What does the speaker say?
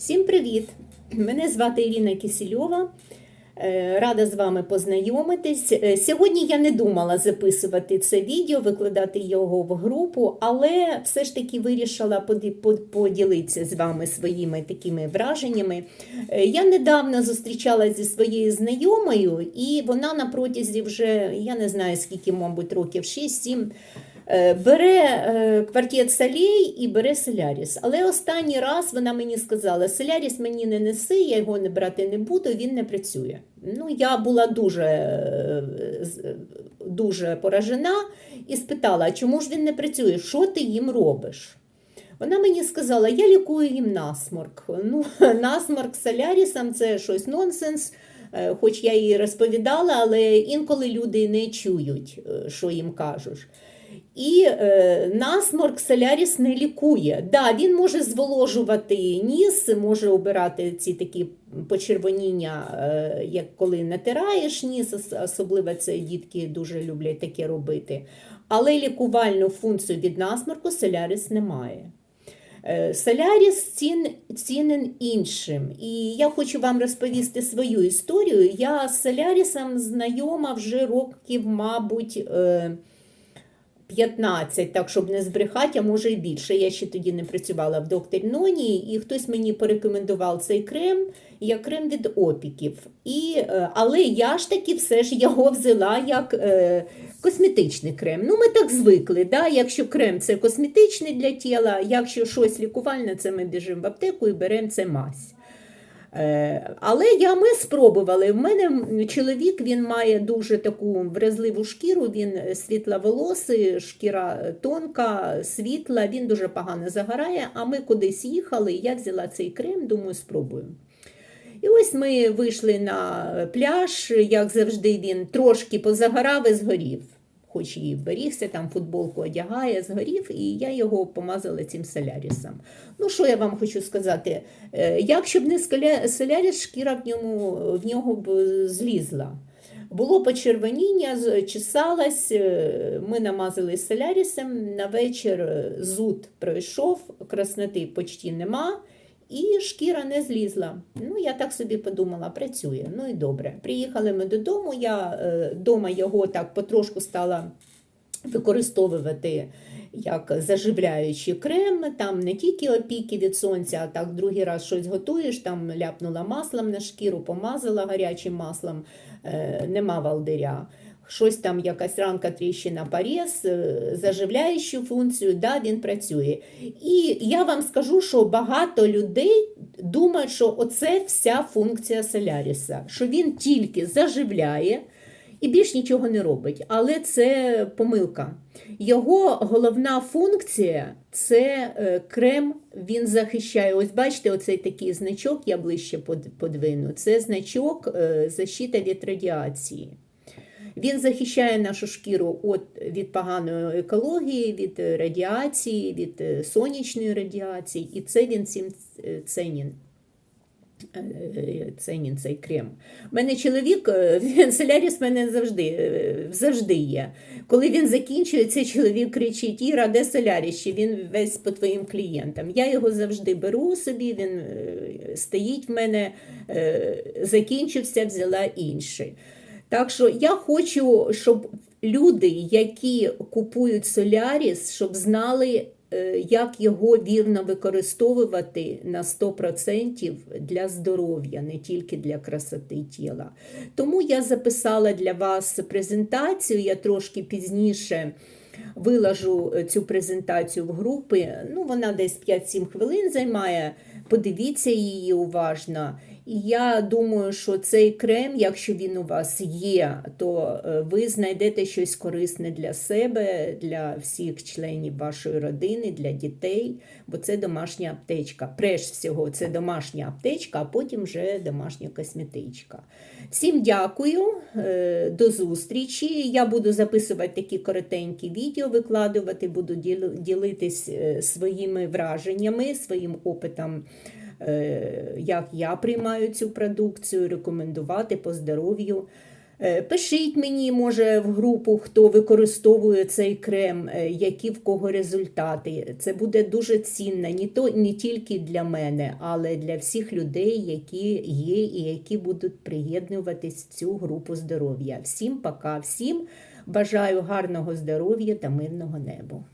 Всім привіт! Мене звати Ірина Кисельова. Е, Рада з вами познайомитись. Е, Сьогодні я не думала записувати це відео, викладати його в групу, але все ж таки вирішила поділитися з вами своїми такими враженнями. Е, Я недавно зустрічалася зі своєю знайомою, і вона на протязі вже, я не знаю скільки, мабуть, років 6-7. Е, Бере е, квартет Солей і бере Соляріс. Але останній раз вона мені сказала: Соляріс мені не неси, я його не брати не буду, він не працює. Ну, я була дуже, е, дуже поражена і спитала, чому ж він не працює? Що ти їм робиш? Вона мені сказала, я лікую їм насморк. Ну, насморк солярісом це щось нонсенс. Хоч я їй розповідала, але інколи люди не чують, що їм кажеш. І е, насморк соляріс не лікує. Да, він може зволожувати ніс, може обирати ці такі почервоніння, е, як коли натираєш ніс, особливо це дітки дуже люблять таке робити. Але лікувальну функцію від насморку соляріс не має. Е, Соляріс цін, цінен іншим. І я хочу вам розповісти свою історію. Я з Солярісом знайома вже років, мабуть, е, 15, так щоб не збрехати, а може і більше. Я ще тоді не працювала в докторі Ноні, і хтось мені порекомендував цей крем, як крем від опіків. І, е, але я ж таки все ж його взяла як е, косметичний крем. Ну, ми так звикли. Да? Якщо крем це косметичний для тіла, якщо щось лікувальне, це ми біжимо в аптеку і беремо це мазь. Е, Але я, ми спробували. В мене чоловік він має дуже таку вразливу шкіру, він світловолосий, шкіра тонка, світла, він дуже погано загорає. А ми кудись їхали, я взяла цей крем, думаю, спробую. І ось ми вийшли на пляж, як завжди, він трошки позагорав і згорів. Хоч і вберігся, там футболку одягає, згорів, і я його помазала цим солярісом. Ну, що я вам хочу сказати? Е, Якщо б не соляріс, шкіра в ньому в нього б злізла. Було почервоніння, чесалась, е, ми намазали солярісом, на вечір е, зуд пройшов, красноти почти нема, і шкіра не злізла. Ну, я так собі подумала, працює. Ну і добре. Приїхали ми додому, я е, його так потрошку стала використовувати як заживляючий крем, там не тільки опіки від сонця, а так другий раз щось готуєш, там ляпнула маслом на шкіру, помазала гарячим маслом, е, нема валдиря. Щось там, якась ранка, тріщина, поріз, е, заживляючу функцію, да, він працює. І я вам скажу, що багато людей думають, що оце вся функція соляріса, що він тільки заживляє і більш нічого не робить. Але це помилка. Його головна функція це е, крем, він захищає. Ось бачите, оцей такий значок, я ближче под- подвину. Це значок е, защита від радіації. Він захищає нашу шкіру от, від поганої екології, від е, радіації, від е, сонячної радіації, і це він цим е, ценен. Е, Ценін цей крем. У мене чоловік, соляріс в мене завжди, завжди є. Коли він закінчується, чоловік кричить: Іра, де соляріс? Чи він весь по твоїм клієнтам. Я його завжди беру собі, він стоїть в мене, закінчився, взяла інший. Так що я хочу, щоб люди, які купують соляріс, щоб знали, е, як його вірно використовувати на 100% для здоров'я, не тільки для красоти тіла. Тому я записала для вас презентацію, я трошки пізніше. Вилажу е, цю презентацію в групи. Ну, вона десь 5-7 хвилин займає. Подивіться її уважно. Я думаю, що цей крем, якщо він у вас є, то е, ви знайдете щось корисне для себе, для всіх членів вашої родини, для дітей, бо це домашня аптечка. Прежде всього, це домашня аптечка, а потім вже домашня косметичка. Всім дякую, е, до зустрічі. Я буду записувати такі коротенькі відео, викладувати, буду ділитись е, своїми враженнями, своїм опитом як я приймаю цю продукцію, рекомендувати по здоров'ю. Е, Пишіть мені, може, в групу, хто використовує цей крем, е, які в кого результати. Це буде дуже цінно не, то, не тільки для мене, але для всіх людей, які є і які будуть приєднуватись в цю групу здоров'я. Всім пока, всім бажаю гарного здоров'я та мирного неба.